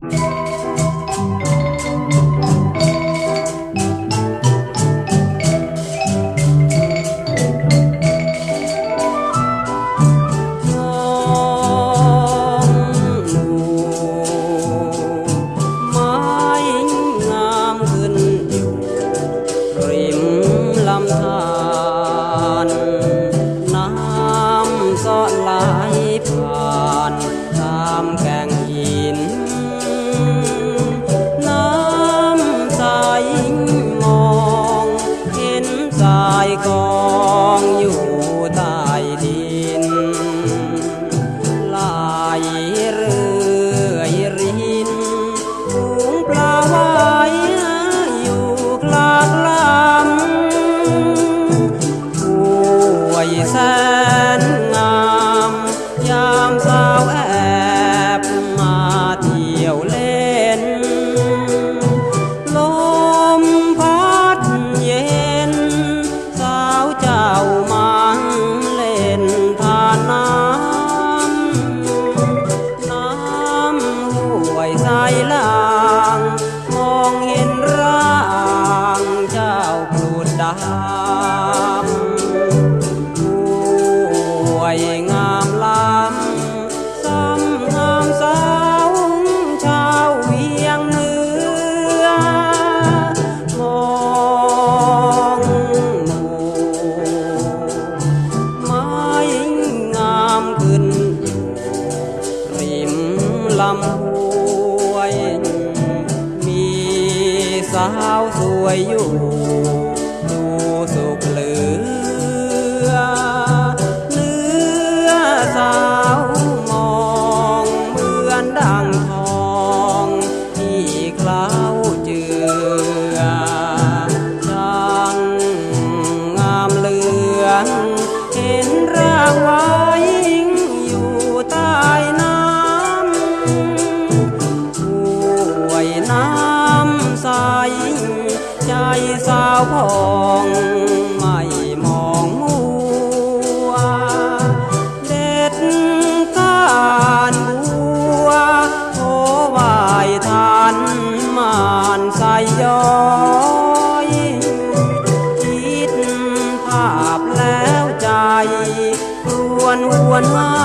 Música กายกองอยู่ ลำห้วย มีสาวสวยอยู่ดูส สาวพองไม่มองมัวเด็ดการบัวโอวายทานมานใสย้อยคิดภาพแล้วใจรวนวนมา